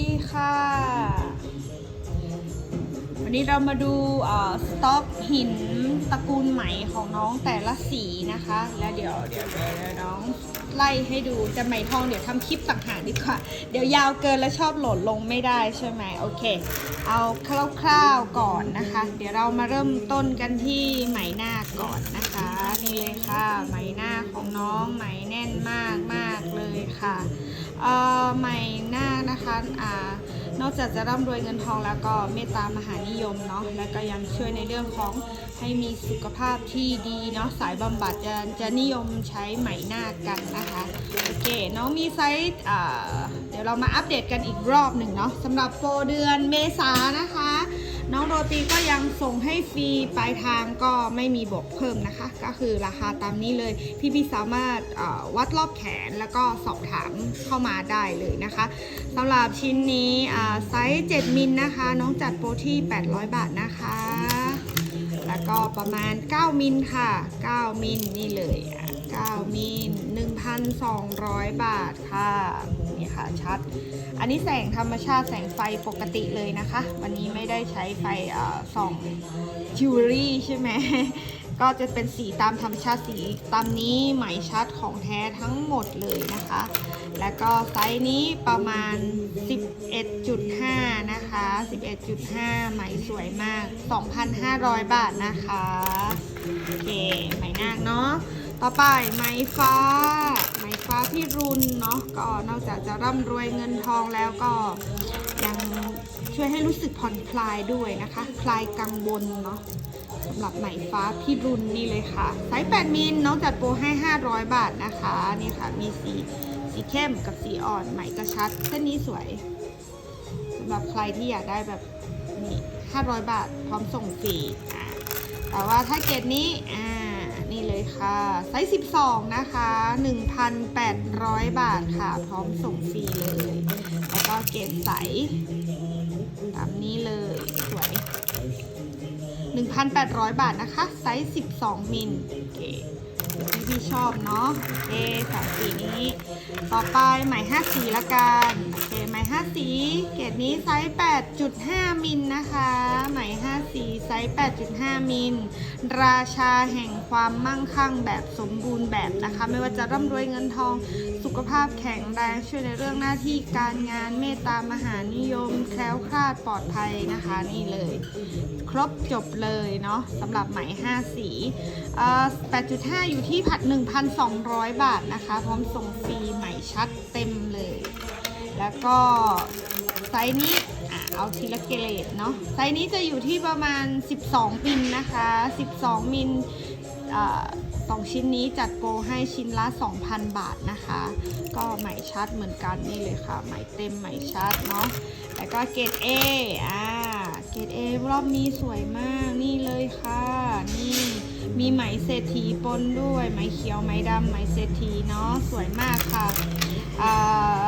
ดีค่ะ วันนี้เรามาดูสต็อกหินตระกูลไหมของน้องแต่ละสีนะคะ แล้วเดี๋ยวเดี๋ยวเดี๋ยวน้องไล่ให้ดูจะไหมทองเดี๋ยวทำคลิปต่างหากดีกว่า เดี๋ยวยาวเกินแล้วชอบโหลดลงไม่ได้ใช่ไหมโอเค เอาคร่าวๆก่อนนะคะ เดี๋ยวเรามาเริ่มต้นกันที่ไหมหน้าก่อนนะคะ นี่เลยค่ะ ไหมหน้าของน้องไหมแน่นมากมากๆเลยค่ะ ใหม่หน้านะคะอ่านอกจากจะร่ำรวยเงินทองแล้วก็เมตตามหานิยมเนาะแล้วก็ยังช่วยในเรื่องของให้มีสุขภาพที่ดีเนาะสายบำบัดจะจะนิยมใช้ไหมหน้ากันนะคะโอเคน้องมีไซส์เดี๋ยวเรามาอัปเดตกันอีกรอบหนึ่งเนาะสำหรับโปรเดือนเมษานะคะ น้องโรตีก็ยังส่งให้ฟรีปลายทางก็ไม่มีบวกเพิ่มนะคะ ก็คือราคาตามนี้เลย พี่ๆสามารถวัดรอบแขนแล้วก็สอบถามเข้ามาได้เลยนะคะสำหรับชิ้นนี้ไซส์ 7 มิลนะคะ น้องจัดโปรที่ 800 บาทนะคะ แล้วก็ประมาณ 9 มิลค่ะ 9 มิลนี่เลย 9 มิล1,200 บาทค่ะ ค่ะชัด อันนี้แสงธรรมชาติแสงไฟปกติเลยนะคะ วันนี้ไม่ได้ใช้ไฟส่องจิวเวลรี่ใช่ไหมก็จะเป็นสีตามธรรมชาติสีตามนี้ไหมชัดของแท้ทั้งหมดเลยนะคะ แล้วก็ไซส์นี้ประมาณ 11.5 นะคะ 11.5 ไหมสวยมาก 2,500 บาทนะคะ โอเค ไหมนางเนาะ ต่อไปไหมฟ้า ฟ้าพี่รุนเนาะก็นอกจากจะร่ำรวยเงินทองแล้วก็ยังช่วยให้รู้สึกผ่อนคลายด้วยนะคะ คลายกังวลเนาะสำหรับไหมฟ้าพี่รุนนี่เลยค่ะไซส์8มิลน้องจัดโปรให้ 500 บาทนะคะนี่ค่ะมีสีสีเข้มกับสีอ่อนไหมกระชัดเส้นนี้สวยสำหรับใครที่อยากได้แบบนี่500 บาทพร้อมส่งฟรีแต่ว่าถ้าเกรดนี้อ่า ค่ะ ไซส์ 12 นะคะ 1,800 บาทค่ะ พร้อมส่งฟรีเลย แล้วก็เกรดใสตามนี้เลย สวย 1,800 บาทนะคะ ไซส์ 12 มิลโอเค ที่พี่ชอบเนาะโอเคสองสีนี้ ต่อไปไหม5สีละกันโอเคไหม5สีเกรดนี้ไซส์8.5มิลนะคะไหม5สีไซส์8.5มิลราชาแห่งความมั่งคั่งแบบสมบูรณ์แบบนะคะ ไม่ว่าจะร่ำรวยเงินทองสุขภาพแข็งแรงช่วยในเรื่องหน้าที่การงานเมตตามหานิยมแคล้วคลาดปลอดภัยนะคะนี่เลย ครบจบเลยเนาะสำหรับไหม5สีเอ่อ8.5 อยู่ที่ที่ผัด 1,200 บาทนะคะ พร้อมส่งฟรีไหมชัดเต็มเลย แล้วก็ไซส์นี้อะเอาทีละเกรดเนาะไซส์นี้จะอยู่ที่ประมาณ 12 มิลนะคะ 12 มิลอ่อสองชิ้นนี้จัดโปรให้ชิ้นละ 2,000 บาทนะคะ ก็ไหมชัดเหมือนกันนี่เลยค่ะ ไหมเต็มไหมชัดเนาะแล้วก็เกรด A อ่า เกรด A รอบนี้สวยมากนี่เลยค่ะ นี่มีไหมเศรษฐีปนด้วย ไหมเขียวไหมดำไหมเศรษฐีเนาะสวยมากค่ะอ่า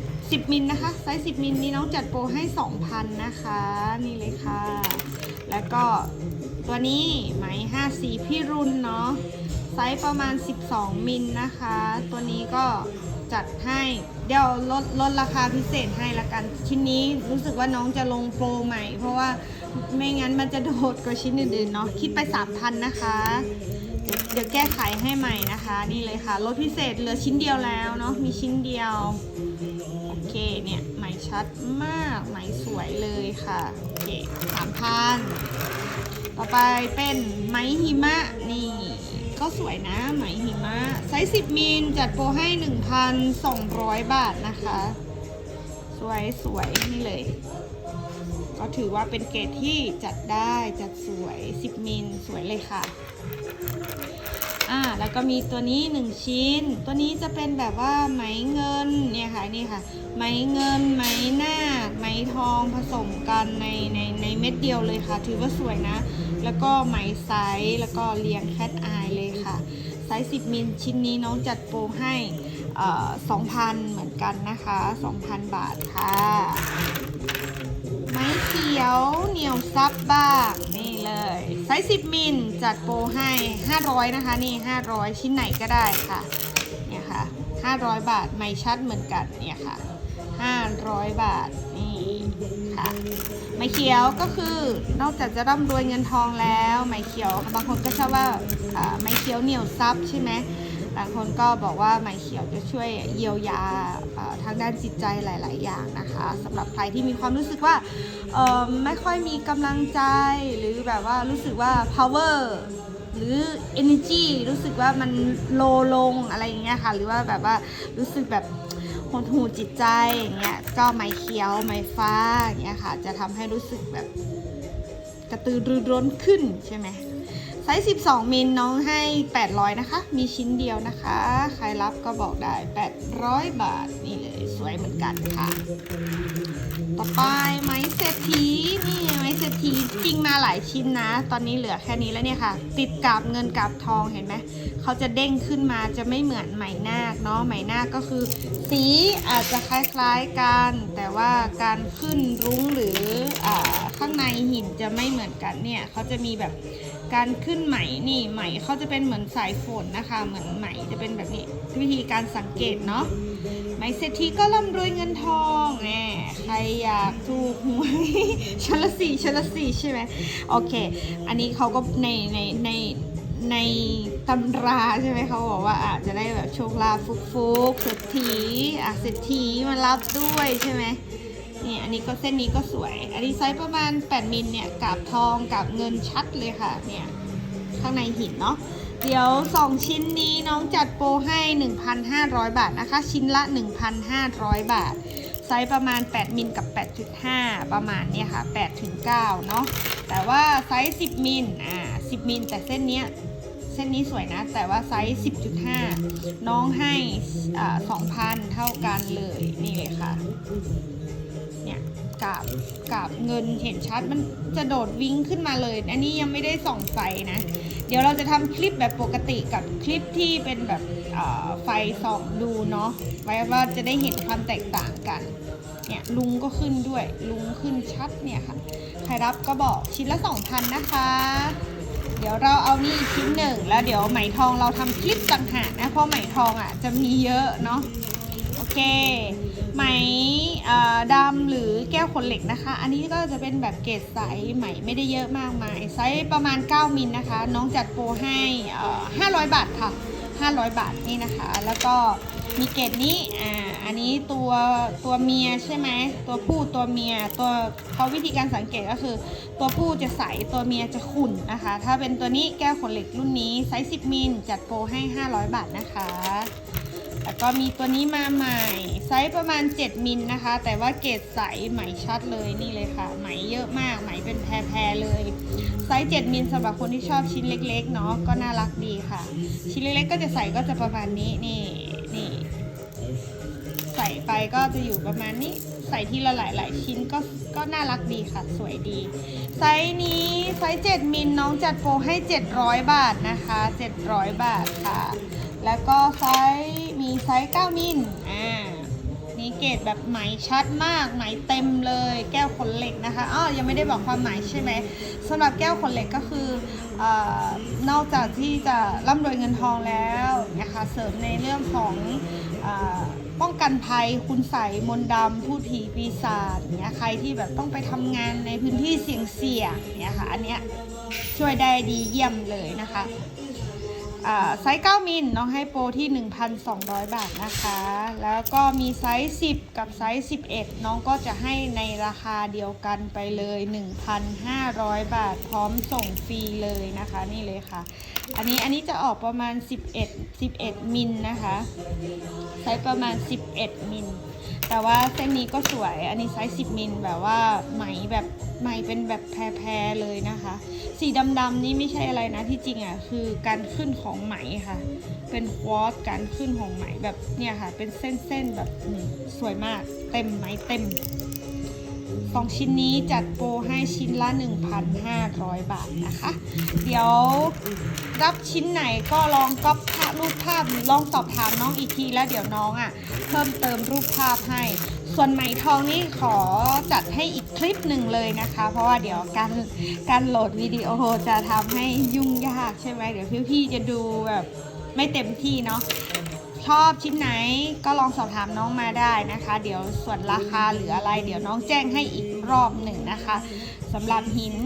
10มิลนะคะไซส์10มิลนี้น้องจัดโปรให้2,000นนะคะ นี่เลยค่ะ แล้วก็ตัวนี้ไหม5สีพี่รุนเนาะไซส์ประมาณ 12 มิลนะคะ ตัวนี้ก็ จัดให้ เดี๋ยวลดลดราคาพิเศษให้ละกัน ชิ้นนี้รู้สึกว่าน้องจะลงโปรใหม่ เพราะว่าไม่งั้นมันจะโดดกว่าชิ้นอื่นๆเนาะคิดไป3,000นะคะ เดี๋ยวแก้ไขให้ใหม่นะคะ นี่เลยค่ะลดพิเศษเหลือชิ้นเดียวแล้วเนาะมีชิ้นเดียวโอเคเนี่ยไหมชัดมากไหมสวยเลยค่ะโอเคสามพันต่อไปเป็นไหมหิมะนี่ ก็สวยนะไหมหิมะไซส์10มิลจัดโปรให้ 1,200 บาทนะคะ สวยสวยนี่เลย ก็ถือว่าเป็นเกรดที่จัดได้จัดสวย 10มิลสวยเลยค่ะอ่าแล้วก็มีตัวนี้ 1 ชิ้น ตัวนี้จะเป็นแบบว่าไหมเงินเนี่ยค่ะนี่ค่ะไหมเงินไหมหน้าไหมทองผสมกันในในในเม็ดเดียวเลยค่ะ ถือว่าสวยนะ แล้วก็ไหมไซส์แล้วก็เรียงแคทอายเลยค่ะ ไซส์ 10 มิลชิ้นนี้น้องจัดโปรให้เอ่อ2,000 เหมือนกันนะคะ 2,000 บาทค่ะ ไม้เขียวเหนียวซับบ้างนี่เลยไซส์ 10 มิลจัดโปรให้ 500 นะคะ นี่ 500 ชิ้นไหนก็ได้ค่ะเนี่ยค่ะ 500 บาท ไม่ชัดเหมือนกันเนี่ยค่ะ 500 บาทนี่ ค่ะไหมเขียวก็คือนอกจากจะร่ำรวยเงินทองแล้วไหมเขียวบางคนก็ชอบว่าอ่าไหมเขียวเหนียวซับใช่ไหมบางคนก็บอกว่าไหมเขียวจะช่วยเยียวยาทางด้านจิตใจหลาย ๆ อย่างนะคะสำหรับใครที่มีความรู้สึกว่าไม่ค่อยมีกำลังใจหรือแบบว่ารู้สึกว่า power หรือ energy รู้สึกว่ามันโลลงอะไรอย่างเงี้ยค่ะ หรือว่าแบบว่ารู้สึกแบบ หดหูจิตใจอย่างเงี้ยก็ไม้เขียวไม้ฟ้าอย่างเงี้ยค่ะ จะทำให้รู้สึกแบบกระตือรือร้นขึ้นใช่ไหมไซส์ 12 มิลน้องให้ 800 นะคะ มีชิ้นเดียวนะคะ ใครรับก็บอกได้ 800 บาท นี่เลย สวยเหมือนกันค่ะ ต่อไปไม้เศรษฐี ถีจริงมาหลายชิ้นนะ ตอนนี้เหลือแค่นี้แล้วเนี่ยค่ะ ติดกับเงินกับทองเห็นไหมเขาจะเด้งขึ้นมาจะไม่เหมือนไหมนาคเนาะไหมนาคก็คือ สีอาจจะคล้ายๆกัน แต่ว่าการขึ้นรุ้งหรืออข้างในหินจะไม่เหมือนกันเนี่ยเขาจะมีแบบ การขึ้นไหมนี่ไหมเขาจะเป็นเหมือนสายฝนนะคะ เหมือนไหมจะเป็นแบบนี้วิธีการสังเกตเนาะไหมเศรษฐีก็ร่ำรวยเงินทองแน่ใครอยากถูกหวยชั้นละสี่ชั้นละสี่ใช่ไหมโอเค อันนี้เขาก็ในในในในตำราใช่ไหมเขาบอกว่าอาจจะได้แบบโชคลาภฟุกฟุกเศรษฐีอะเศรษฐีมารับด้วยใช่ไหม นี่อันนี้ก็เส้นนี้ก็สวย อันนี้ไซส์ประมาณ 8 มิลเนี่ยกับทองกับเงินชัดเลยค่ะ เนี่ยข้างในหินเนาะ เดี๋ยว 2 ชิ้นนี้น้องจัดโปรให้ 1,500 บาทนะคะ ชิ้นละ 1,500 บาท ไซส์ประมาณ 8 มิลกับ 8.5 ประมาณเนี่ยค่ะ8ถึง9เนาะ แต่ว่าไซส์ 10 มิล อ่า 10 มิล แต่เส้นเนี้ยเส้นนี้สวยนะ แต่ว่าไซส์ 10.5 น้องให้อ่า2,000 เท่ากันเลย นี่เลยค่ะ กาบกาบเงินเห็นชัดมันจะโดดวิ่งขึ้นมาเลย อันนี้ยังไม่ได้ส่องไฟนะ เดี๋ยวเราจะทำคลิปแบบปกติกับคลิปที่เป็นแบบไฟส่องดูเนาะไว้ว่าจะได้เห็นความแตกต่างกันเนี่ยลุงก็ขึ้นด้วย ลุงขึ้นชัดเนี่ยค่ะ ใครรับก็บอกชิ้นละ 2,000 นะคะ เดี๋ยวเราเอานี่ชิ้นหนึ่งแล้วเดี๋ยวไหมทองเราทำคลิปต่างหากนะเพราะไหมทองอะจะมีเยอะเนาะ เค ไหมดำหรือแก้วขนเหล็กนะคะ อันนี้ก็จะเป็นแบบเกรดใสไหมไม่ได้เยอะมากมายไซส์ประมาณ 9 มิลนะคะ น้องจัดโปรให้500 บาทค่ะ 500 บาทนี่นะคะ แล้วก็มีเกรดนี้อ่าอันนี้ตัวตัวเมียใช่ไหมตัวผู้ตัวเมียตัวเขาวิธีการสังเกตก็คือ ตัวผู้จะใสตัวเมียจะขุ่นนะคะ ถ้าเป็นตัวนี้แก้วขนเหล็กรุ่นนี้ไซส์10มิลจัดโปรให้ 500 บาทนะคะ แล้วก็มีตัวนี้มาใหม่ ไซส์ประมาณ 7 มิลนะคะ แต่ว่าเกรดใสไหมชัดเลยนี่เลยค่ะ ไหมเยอะมาก ไหมเป็นแพรๆเลย ไซส์ 7 มิลสำหรับคนที่ชอบชิ้นเล็กๆเนาะก็น่ารักดีค่ะ ชิ้นเล็กๆก็จะใส่ก็จะประมาณนี้นี่นี่ใส่ไปก็จะอยู่ประมาณนี้ ใส่ทีละหลาย ๆ ชิ้นก็ก็น่ารักดีค่ะ สวยดี ไซส์นี้ไซส์ 7 มิลน้องจัดโปรให้ 700 บาทนะคะ 700 บาทค่ะ แล้วก็ไซส์ มีไซส์ 9 มิลอ่านี่เกรดแบบไหมชัดมาก ไหมเต็มเลยแก้วขนเหล็กนะคะอ้อยังไม่ได้บอกความหมายใช่ไหมสำหรับแก้วขนเหล็กก็คืออนอกจากที่จะร่ำรวยเงินทองแล้วนะคะเสริมในเรื่องของอป้องกันภัยคุณใสมนดำพูดผีปีศาจเนี่ยใครที่แบบต้องไปทำงานในพื้นที่เสี่ยงๆเนี่ยค่ะอันเนี้ยช่วยได้ดีเยี่ยมเลยนะคะ ไซส์ 9 มิลน้องให้โปรที่ 1,200 บาทนะคะ แล้วก็มีไซส์ 10 กับไซส์ 11 น้องก็จะให้ในราคาเดียวกันไปเลย 1,500 บาท พร้อมส่งฟรีเลยนะคะนี่เลยค่ะ อันนี้อันนี้จะออกประมาณ 11 11 มิลนะคะ ไซส์ประมาณ 11 มิลแต่ว่าเส้นนี้ก็สวย อันนี้ไซส์ 10 มิลแบบว่าไหมแบบ ไหมเป็นแบบแพรๆเลยนะคะ สีดำๆนี่ไม่ใช่อะไรนะที่จริงอะคือการขึ้นของไหมค่ะ เป็นควอตการขึ้นของไหมแบบเนี่ยค่ะ เป็นเส้นๆแบบสวยมากเต็มไหมเต็มสองชิ้นนี้จัดโปรให้ชิ้นละ 1,500 บาทนะคะ เดี๋ยวรับชิ้นไหนก็ลองก๊อปภาพรูปภาพลองสอบถามน้องอีกทีแล้วเดี๋ยวน้องอะ เพิ่มเติมรูปภาพให้ ส่วนไหมทองนี่ขอจัดให้อีกคลิปหนึ่งเลยนะคะ เพราะว่าเดี๋ยวการการโหลดวิดีโอจะทำให้ยุ่งยากใช่ไหมเดี๋ยวพี่ๆจะดูแบบไม่เต็มที่เนาะชอบชิ้นไหนก็ลองสอบถามน้องมาได้นะคะ เดี๋ยวส่วนราคาหรืออะไร เดี๋ยวน้องแจ้งให้อีกรอบหนึ่งนะคะสำหรับหิน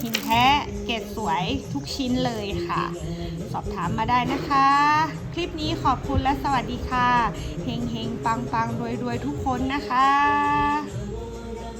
หินแท้เกรดสวยทุกชิ้นเลยค่ะ สอบถามมาได้นะคะ คลิปนี้ขอบคุณและสวัสดีค่ะ เฮงเฮงปังปังรวยรวยทุกคนนะคะ